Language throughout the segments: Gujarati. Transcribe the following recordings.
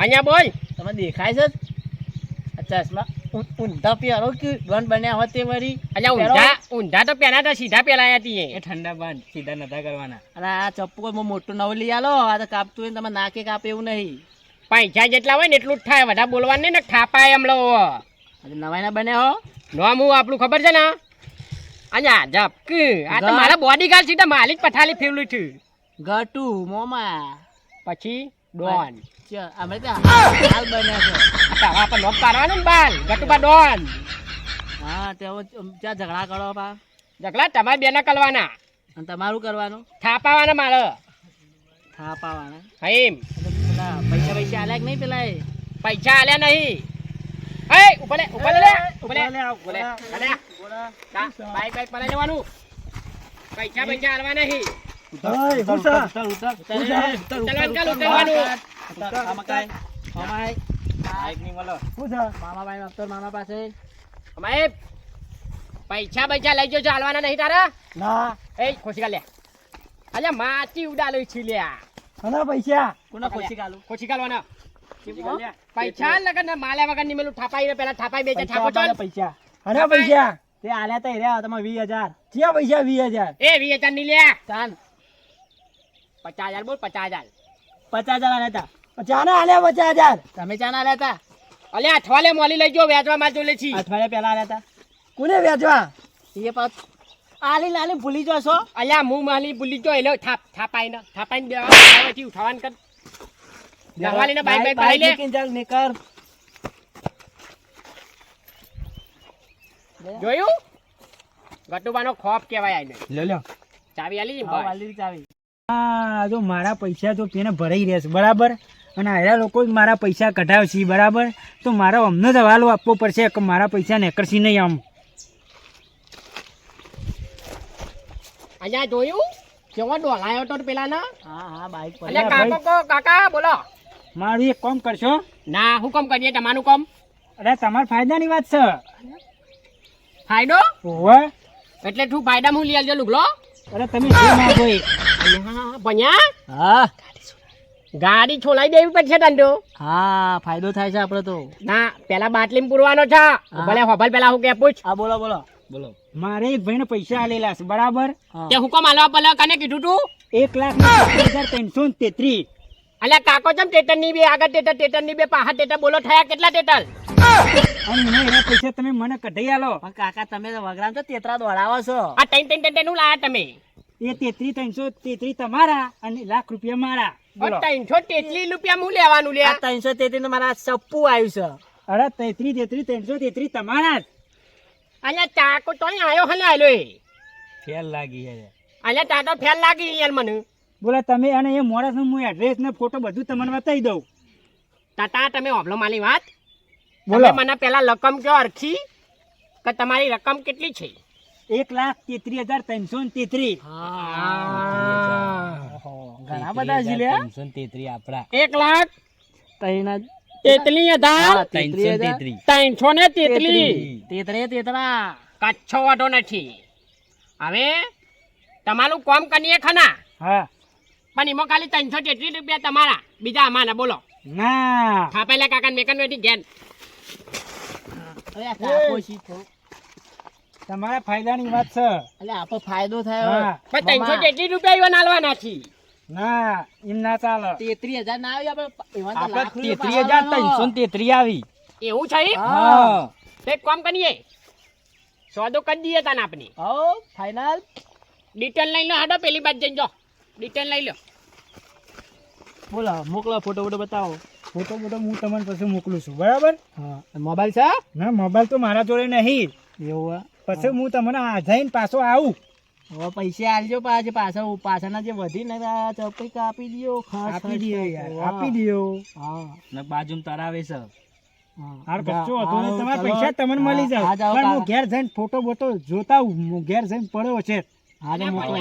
અહીંયા બોલ. તમે દેખાય છે ચશ્મા ઊંધા પહેરો કે ડોન બન્યા હોત તે વળી. અલ્યા ઊંધા ઊંધા તો પેલા તો સીધા પેલાયા તીએ એ. ઠંડા બાંધ સીધા નતા કરવાના. અને આ ચપ્પુ કોઈ મોટું નવું લઈ આલો આ તો કાપતું હોય ને તમે નાકે કાપે એવું નહીં. પૈસા જેટલા હોય ને એટલું જ થાય બધા બોલવાનું નહીં ને થાપાય એમલો નવાઈ ના બન્યા હો. નોમ હું આપણું ખબર છે ને? અહીંયા જપક આ તો મારા બોડી ગાર્ડ સીધા માલિક પઠાલી ફેવલું છું ગટુ મોમા. પછી ડોન. અમે ત્યાં હાલ બન્યા છે તારા પર નોમ પાડવાનું ને બાલ ગટુબા ડોન હા તેઓ ત્યાં ઝઘડા કરો પા જગલા તમારે બેના કલવાના અને તમારું કરવાનું થાપાવાના મારે થાપાવાના એમ એટલે પેલા પૈસા પૈસા આલ્યા કે નહીં પેલા પૈસા આલ્યા નહીં એ ઉપર લે ઉપર લે ઉપર લે ઉપર લે બાઈક બાઈક પર જવાનું પૈસા પૈસા આલવા નહીં ઉતરવાનું કાલ ઉતરવાનું આમાં મામા પાસે. પૈસા પૈસા લઈ જજો હાલવાના નહીં તારા. ના. એ ખોશી લે. અલ્યા માટી ઉડાલો છે લ્યા. આના પૈસા? કોના ખોશી કાલું ખોશી કાઢવાના. પૈસા લગન માલ્યા વગરની મેલું થાપાઈ પેલા ઠાપાઈ બે ઠાપો ચાલ. પૈસા. આના પૈસા? તે આલ્યા તો રહ્યા તમે વીસ હજાર. ક્યાં પૈસા વીસ હજાર? એ વી હજારની લ્યા ચાલ. પચાસ હજાર બોલ પચાસ હજાર. પચાસ હજાર આલ્યા હતા ચાના આલ્યા પચાસ હજાર તમે ચાના આલ્યા હતા? અલે અઠવાડિયે મોલી લઈ જો વેચવા માં જોલે છી અઠવાડિયા પહેલા આલ્યા હતા. કોને વેચવા? એ પાછ આલી લાલી ભૂલી જશો. અલ્યા હું માલી ભૂલી જો એલો થાપ થાપાઈ ને થાપાઈ ને દેવા ઉઠાવાન કર. ગવાલી ને બાઈક બાઈક ભાઈ લે. ચાલ નીકળ. જોયું? ગટુબાનો ખોફ કહેવાય આને. લે લો ચાવી આલી હા, ચાવી. આ જો મારા પૈસા તો તેને ભરાઈ રહેશે બરાબર? અને આયા લોકો જ મારા પૈસા કઢાવશે બરાબર? તો મારે અમને જ હવાલો આપવો પડશે કે મારા પૈસા નેકળશી નહીં આમ. અહીંયા જોયું? કેવો ડોલાયો તો પેલાના? હા હા બાઈક પર. અલ્યા. કાકો કાકા બોલો. મારું એક કામ કરશો? ના હું કામ કરીએ તમારું કામ? અરે તમારા ફાયદાની વાત છે. ફાયદો? ઓવે એટલે તું ફાયદા હું લઈ આવજો લુગલો અરે તમે જે માંગો એ. અલ્યા, ભણ્યા? હા. ગાડી છોલાઈ દેવી પડશે તને હા ફાયદો થાય છે આપણે તો. ના પેલા બાટલી પૂરવાનો છે. ભલે હોભલ પેલા હું કે પૂછ. હા બોલો બોલો. બોલો. મારે એક ભાઈને પૈસા આલેલા છે બરાબર? હા. તે હુકમ આલવા પેલા કને કીધું તું? એક લાખ હજાર ત્રણસો તેત્રીસ. અલ્યા કાકો ચમ ટેટરની બે આગળ ટેટર ટેટરની બે પાહા ટેટર બોલો થયા કેટલા ટેટર? અને પૈસા તમે મને કઢાઈ આલો. કાકા તમે તો વગરામ તો તેતરા દોડાવો છો. આ ત્રણ ત્રણ ટેટરનું લાયા તમે. એ તેત્રી ત્રણસો તેત્રી તમારા અને લાખ રૂપિયા મારા. ત્રણસો તેટલી રૂપિયા હું લેવાનું આ ત્રણસો તેત્રીસ મારા સપ્પુ આવ્યું છે. અરે તેત્રીસ તેત્રીસ ત્રણસો તેત્રીસ તમારા જ. અલ્યા ચાકો તો અહીં આયો હલે એ. ફેલ લાગી છે અલ્યા ટાટો ફેલ લાગી યાર મને. બોલે તમે અને એ મોરસ હું એડ્રેસ ને ફોટો બધું તમને બતાવી દઉં. ટાટા તમે હોભલો માલી વાત. બોલો. મને પેલા રકમ કયો અરખી કે તમારી રકમ કેટલી છે? એક લાખ તેત્રી હજાર ત્રણસો ને તેત્રીસ. ઘણા બધા છે આપડા. એક લાખ ત્રણ તેતલી હજાર ત્રણસો ને તેતલી તેતરે. તેતરા. કચ્છો વાટો નથી. હવે તમારું કોમ કરીએ ખના હા. પણ એમાં ખાલી ત્રણસો તેત્રીસ રૂપિયા તમારા. બીજા અમારા બોલો. ના. થાપેલા કાકા મેકન નથી ઘેર. તમારા ફાયદાની વાત છે. એટલે આપો ફાયદો થાય. પણ ત્રણસો તેત્રીસ રૂપિયા એવા નાલવાના છે. ના એમ ના ચાલે. તેત્રીસ હજાર ના આવી આપણે એવા તો આપણે લાખ રૂપિયા તેત્રીસ હજાર ત્રણસો ને તેત્રીસ આવી. એવું છે હા. તો એક કામ કરીએ. સોદો કરી દઈએ તને આપણે. હો ફાઇનલ ડિટેલ લઈ લો હાડો પેલી બાજુ જઈને જો. ડિટેલ લઈ લો. બોલો મોકલો ફોટો ફોટો બતાવો. ફોટો ફોટો હું તમને પછી મોકલું છું બરાબર? હા મોબાઈલ છે? ના મોબાઈલ તો મારા જોડે નહીં. એવું પછી હું. તમને આ જઈને પાછો આવું. હવે પૈસા આલજો પાછા પાછા પાછાના જે વધી ને આ ચપઈ કાપી દ્યો ખાસ આપી ખાસ. દો યાર આપી દો હા. બાજુમાં તરાવે છે. હાર કચ્ચો હતો ને તમારા પૈસા તમને મળી હા, હા, જાય પણ હું ઘેર જઈને ફોટો બોટો જોતા હું ઘેર જઈને પડ્યો છે હા મોકલો.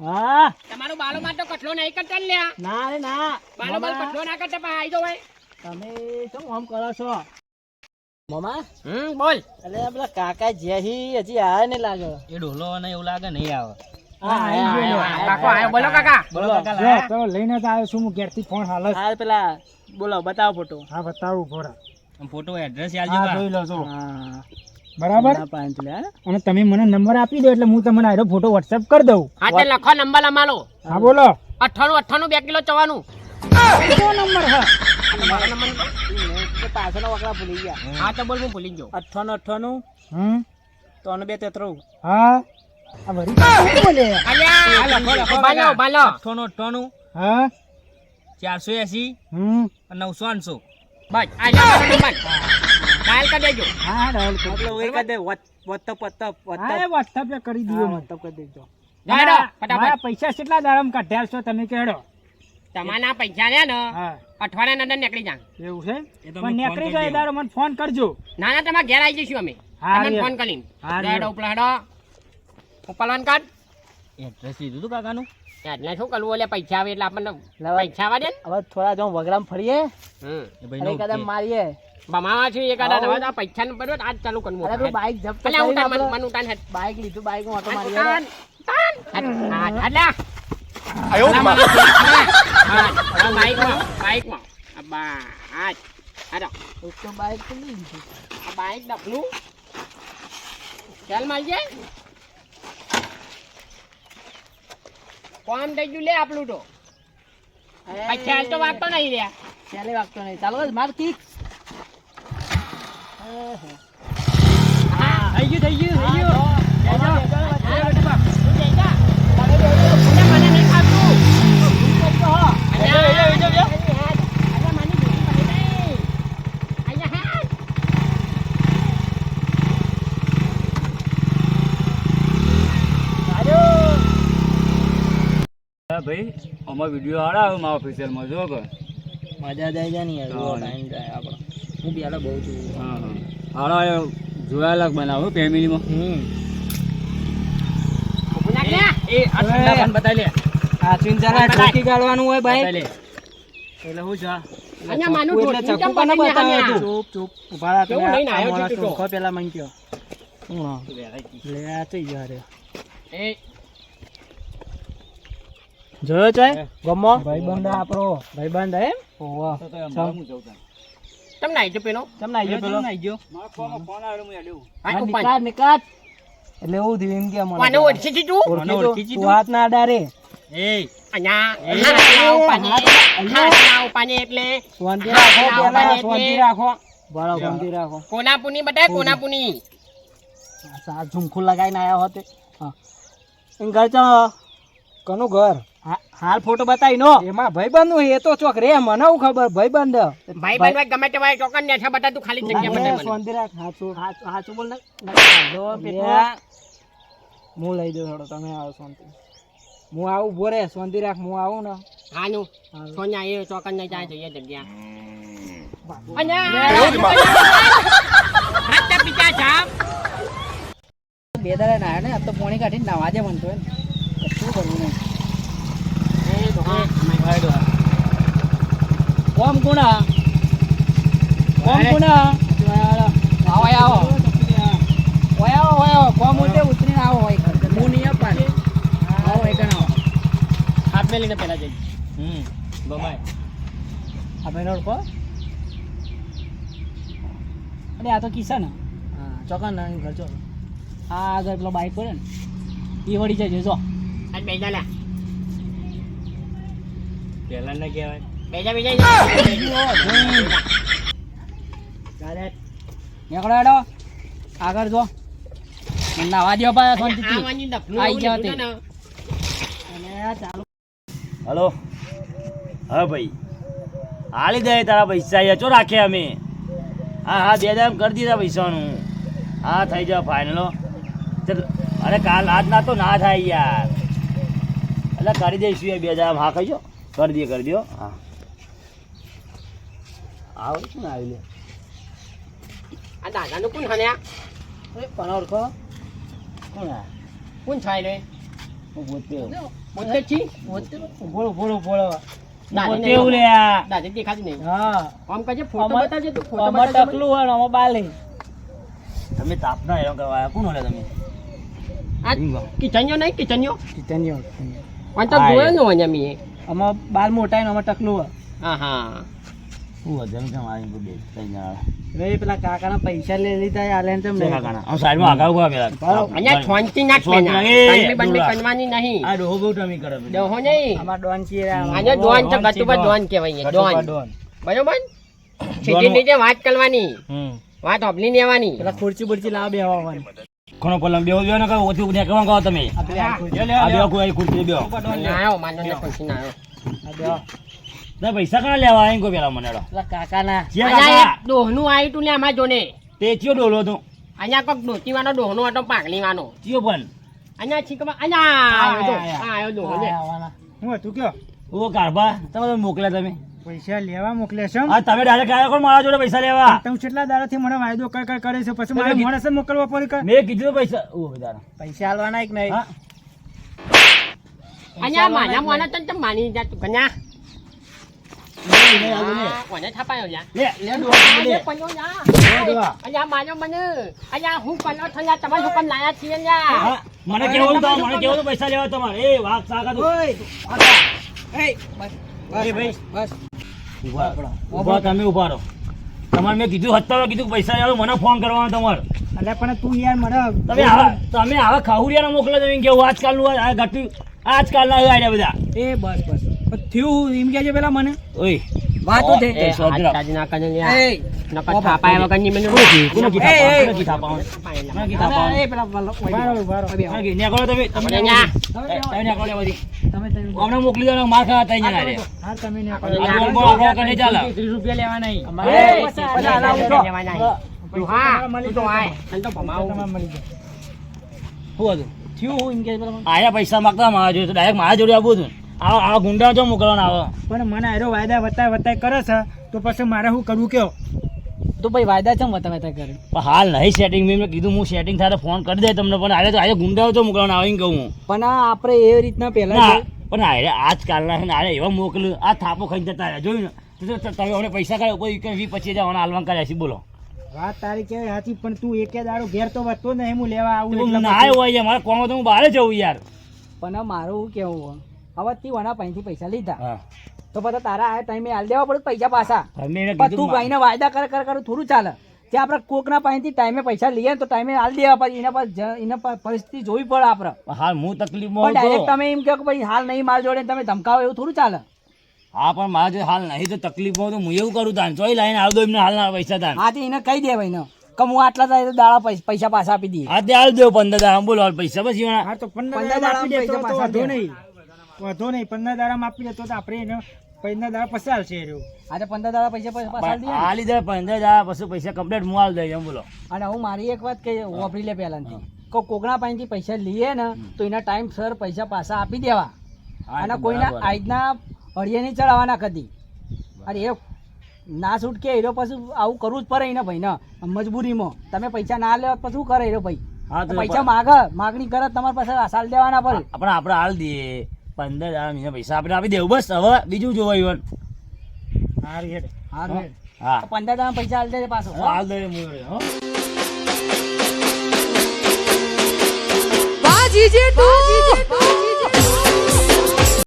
હા. તમારો બાલો માં તો નહીં કરતા લ્યા. ના રે ના. બાલો બાલ મામા, ના કરતા પણ જો ભાઈ. તમે શું આમ કરો છો? મામા? હમ બોલ. એટલે પેલા કાકા જ્યાંથી હજી આયા ને લાગે. એ ડોલો અને એવું લાગે નહીં આવે. હા, આઈ ગયો લ્યો. આ કાકો આયો બોલો કાકા. બોલો કાકા જો, લાયા? તો લઈને જ આવ્યો છું હું ઘેરથી ફોન હાલ. જ. હા પેલા બોલો બતાવો ફોટો હા બતાવું ઘોડા ફોટો એડ્રેસ હા જોઈ લો જો હા. બરાબર? અને તમે મને નંબર આપી દો એટલે હું તમને આનો ફોટો વોટ્સએપ કરી દઉં. હા તે લખો નંબર અમારો. હા બોલો. અઠાણું અઠાણું બે કિલો ચવાનું. નંબર હા નંબર પાછળના ભૂલી ગયા. હા તો બોલ હું ભૂલી ગયો. અઠ્ઠાણું અઠ્ઠાણું. હમ. ત્રણ બે તેત્રું હા. આ વળી બોલે? અલ્યા ઊભા લો, અઠ્ઠાણું અઠ્ઠાણું. હા. ચારસો એસી હમ. નવસો આઠસો. બસ આ ડાયલ કરી દેજો. હા હા ડાયલ કરી એટલે દે વોટ્સઅપ વોટ્સઅપ કરી દીધો વોટ્સઅપ કરી દેજો. પૈસા કેટલા દાડમ કાઢ્યા છો તમે કેડો? તમારા પૈસા રહ્યા ને અઠવાડિયા અંદર નીકળી જાય એવું છે? પણ નીકળી જાય તારો મને ફોન કરજો. ના ના તમારા ઘેર આવી જઈશું અમે. તમને ફોન કરીને. હેડો ઉપલા હેડો. ઉપલવાન કાર્ડ એડ્રેસ લીધું હતું કાકાનું? એટલે શું કરવું એટલે પૈસા આવે એટલે આપણને પૈસા આવે ને. હવે થોડા જો વગરામ ફરીએ. હમ. કદમ મારીએ. બમાવા છે એક આડા દવા પૈસા ને બરોબર આજ ચાલુ કરવું અરે બાઈક જપ્ત અલ્યા હું ઉતાન મન ઉતાન બાઈક લીધું બાઈક હું ઓટો મન તાન ઉતાન ઉતાન હેડ એક તો બાઈક તો નહીં આ બાઈક ડફનું ચાલ માર ગયું થઈ ગયું થઈ ગયું ભાઈ અમારો વીડિયો આડા આવે મારા ઓફિસિયલમાં જો કે. મજા જાય છે ને. ટાઈમ જાય આપણો. હું બી હાલો બહુ છું. હા હા. હારા જોયા લાગ બનાવો ફેમિલીમાં હમ. એ આ બતાવી લે. જરા જરા ઠોકી ગાળવાનું હોય બતાવી એટલે હું છે અહીંયા માનું એટલે ઢોકળું ચક્કુ કેમ કોને બતાવે તું? ચૂપ ચૂપ. ઊભા રહો કેવું લઈને આવ્યો છે માણસ તું તો? ઊંઘો પેલા મન કયો હું. લે આ એ જોયો છે ગમો. ભાઈબંધ આપણો. ભાઈબંધ એમ? તાન. તમને આઈ ગયો પેલો. તમને આઈ પેલો આઈ ફોનમાં ફોન આવ્યો હું હા, ઉપર. નિકાત નિકાત એટલે એવું થયું એમ કે મને મને ઓળખી દીધું? ઓળખી મને તું? ઓળખી તું વાત ના અહીંયા હાથના ઉપાને, હાથના ઉપાને એટલે શાંતિ રાખો શાંતિ રાખો. બરાબર શાંતિ રાખો. કોનાપુની બતાય કોનાપુની? આ ઝુમખું લગાવીને આવ્યા હોતે. હા. ઘર ચા કનું ઘર? હાલ ફોટો બતાવી નો. એમાં ભાઈબંધ હોય એ તો ચોક રે મને હું ખબર ભાઈબંધ. ભાઈ બંધ હોય ગમે તે હોય ચોકન ને છે બધા તું ખાલી જગ્યા મને. શાંતિ રાખ હાચું. હાચું બોલ ને. હું લઈ દઉં થોડો તમે આવો શાંતિ હું આવું બોરે સોંધી રાખ હું આવું ને. હાનું. સોન્યા એ ચોકન ને જાય જોઈએ જગ્યા. હાથ પીચા બે દાડા નાયા ને આ તો પોણી કાઢીને નાવા દે મને તો શું કરવું નહીં કોમ ગુણા કોમ કુણા? આવો આવો. ઓય આવો ઓય આવો. કોમ ઉતે ઉતરીને આવો હોય હું નહીં આપવાનું. આવો એક આવો હાથ મેલીને પેલા જઈ. હમ. બમાય. આપણે રોડ કો અરે આ તો કિસ્સા ને. હા ચોકા ના ઘર ચો આ આગળ પેલો બાઈક પડે ને. એ વળી જાય જો. આજ બેજા પહેલા ના કહેવાય. બેજા બેજા નીકળો હેડો. આગળ જો. નાવા દો પાછા શાંતિથી. એવું ગયા તે. ચાલુ. હલો. હા ભાઈ. હાલી દે તારા પૈસા યાર. ચો રાખે અમે? હા હા બે દામ કરી દીધા પૈસાનું. હા થઈ જાવ ફાઇનલો ચાલ અરે કાલ આજ ના તો ના થાય યાર. એટલે કરી દઈશું એ બે દામ હા કહીજો કરી દે કરી દો હા. આવું શું આવી લે આ દાદાનું કોણ હન્યા કોણ ઓળખો. કોણ આ? કોણ થાય રે? હું બોતે બોતે છી? બોતે બોળો બોળો બોળો પોતે નહીં. એવું લે આ. દેખાતી નહીં. હા. આમ કહેજે ફોટો અમાર- તું ફોટો અમાર ટકલું હોય ને અમાર તમે તાપના હેરો કરવા કોણ ઓલે તમે? આ કિચન્યો નહીં કિચન્યો કિચનીઓ પણ તો જોયો એ. ને હોય મી આમાં બાલ મોટા ને ટકલું હોય. હા હા શું વજન છે મારી બે ત્રણ જણા રે પેલા કાકાના પૈસા લઈ લીધા આલે ને તમે છે કાકાના? આમ સાઈડમાં આગળ ઊભા પેલા. અહીંયા છોંચી નાખ પેલા. નાખ, એ, કંડલી બંડલી ડોલા. કનવાની નહીં. આ ડોહો બહુ ટમી કરે ડોહો નહીં. આમાં ડોન છીએ આને ડોન તો ગતુબા ડોન. કહેવાય છે, ડોન. બરોબર? વાત કરવાની. વાત ઓબલી લેવાની. પેલા ખુરચી બુરચી લાવ ઘણો પલંગ બેહો બેહો ને કહો ઓથી ઉને કેવા કહો તમે? આ બેહો કોઈ ખુરશી બેહો. નાયો માનો ને ખુરશી નાયો આ આવ્યો તમે પૈસા કણા લેવા આઈ કોઈ પેલા મને કાકા ના કાકાના. જે અહીંયા ડોહનું આવ્યું તું ને આમાં જોને. તે ચિયો ડોલો હતો. અહીંયા કોક ડોસી વાનો ડોહનો હતો પાકલી વાનો ચિયો પણ. અહીંયા છીકમાં અહીંયા આવ્યો તો. આયો ડોહો ને હું હતું કયો? ઓ કારબા તમે તો મોકલ્યા તમે? પૈસા લેવા મોકલે છે આ તમે ડાયરેક્ટ આવ્યા કોણ મારા જોડે પૈસા લેવા? તમે કેટલા દાડાથી મને વાયદો કર કર કરે છે? પછી મારે તમે- મોકલવા પડી કર મેં કીધું પૈસા ઓ બિચારા પૈસા આલવાના એક નહીં. અહીંયા માના મોના તને તમ માની જા તું કોને થાપાયો લ્યા? લે લે લે. લ્યા. ડોહા. અહીંયા માનો મને. અહીંયા હું પન્યો થયા તમે શું લાયા છીએ લ્યા. મને કેવું તો મને કેવું પૈસા લેવા તમારે? એ વાઘ સાગા ઓય. એ ભાઈ. બસ. ઊભા તમે ઊભા રહો. તમારે મેં કીધું હતા કીધું પૈસા લેવા મને ફોન કરવાનો તમારે. એટલે પણ તું યાર મને તમે આવા તમે આવા ખાહુરિયાને મોકલો તમે કેવું આજકાલનું આ ઘટ્યું આજકાલના આવ્યા બધા. એ બસ બસ. થયું એમ કહેજે પેલા મને. ઓય. વાતો થઈ એ સોદરા. કાઢી નાખે ને નકર થાપાયા વગરની મને કોને કીધા એ, એ. કોને પાવન? થાપાયેલા. કોને કીધા પાવન? એ પેલા ઉભારો ઉભારો કોને કીધું? નેકળો તમે તમે. ન્યા. તમે નેકળો લે બધી. તમે તમે અમને મોકલી દો ને માર ખાવા તઈ જણા રે. હા તમે ને ન્યા. બોલ, બોલ, બોલ, કને ચાલે? ત્રીસ રૂપિયા લેવા નહીં અમારે પૈસા પૈસા આલા આલા ઉઠો. ઉઠો. લેવાના નહીં. તું હા, તું તો આય. તને તો ભમાવું. તમારે મળી જાય શું હતું? થયું એમ કે પેલા આયા પૈસા માંગતા મારા જોડે તો ડાયરેક્ટ મારા જોડે આપવું હતું આવા આ ગુંડા જો મોકલવાનો આવે. પણ મને આરો વાયદા વતાય વતાય કરે છે તો પછી મારે શું કરવું કયો તો ભાઈ વાયદા છે વતા વતા કરે? પણ હાલ નહીં સેટિંગ મેં કીધું હું સેટિંગ થાય ફોન કરી દે તમને પણ આજે તો આજે ગુંડાઓ તો મોકલવાનો આવી એમ કહું પણ આ આપણે એ રીતના પહેલા પણ આરે આજકાલના છે ને આરે એવા મોકલ્યું આ થાપો ખાઈ જતા રહ્યા. જોયું ને? તમે અમને પૈસા કાઢો કોઈ વીસ પચીસ હજાર હાલવા કર્યા છે બોલો. વાત તારી કે સાચી પણ તું એકે દાડો ઘેર તો વધતો નહીં હું લેવા આવું ના હોય મારે કોમ તો હું બહાર જવું યાર. પણ મારું શું કેવું હવે વણા પાસેથી પૈસા લીધા. તો પછી તારા આ ટાઈમે આલ દેવા પડે પૈસા પાછા. તમે એને પણ તું ભાઈને વાયદા કર કર કરું થોડું ચાલે. ત્યાં આપણે કોકના પાસેથી ટાઈમે પૈસા લઈએ તો ટાઈમે હાલ દેવા પછી એના પર એના પર પરિસ્થિતિ જોવી પડે આપણે. હાલ હું તકલીફમાં ડાયરેક્ટ તમે એમ કહો કે ભાઈ હાલ નહીં માર જોડે તમે ધમકાવો એવું થોડું ચાલે? હા પણ મારા જો હાલ નહીં તો તકલીફમાં તો હું એવું કરું તાન. ચોઈ લાઈને આવ દો એમને હાલના પૈસા તાન. હા તે એને કહી દે ભાઈ કે હું આટલા થાય તો દાડા પૈસા પાછા આપી દઈએ. હા તે હાલ દેવો પંદર દાડા. બોલો પૈસા પછી હા તો પંદર દાડા આપી પૈસા તો વાંધો નહીં. વાંધો નહીં પંદર દાડામાં આપી દેતો તો આપણે એને પંદર દાડા પસાર છે રહ્યું. આજે પંદર દાડા પૈસા પસાર ને. હાલી દે પંદર દાડા પછી પૈસા કમ્પ્લીટ હું હાલ દઈ એમ બોલો. અને હું મારી એક વાત કહી વાપરી લે પહેલાથી. કે કોકના પાસેથી પૈસા લઈએ ને તો એના ટાઈમ સર પૈસા પાછા આપી દેવા. અને કોઈના આજના અડિયે નહીં ચડાવવાના કદી. અરે એ ના છૂટકે એનો પછી આવું કરવું જ પડે એને ભાઈ ને. મજબૂરીમાં. તમે પૈસા ના લેવા પછી શું કરે એનો ભાઈ? પૈસા માગ માગણી કરે તમારી પાસે સાલ દેવાના પડે આપણે આપણે હાલ દઈએ. પંદર દાડા મહિના પૈસા આપણે આપી દેવું. બસ હવે બીજું જોવા ઈવન. હારું હેડ. હા. રેડ. હા. પંદર દાડા પૈસા હાલ દે પાછો. હાલ દઈએ હું. હો બાજી જેટલું.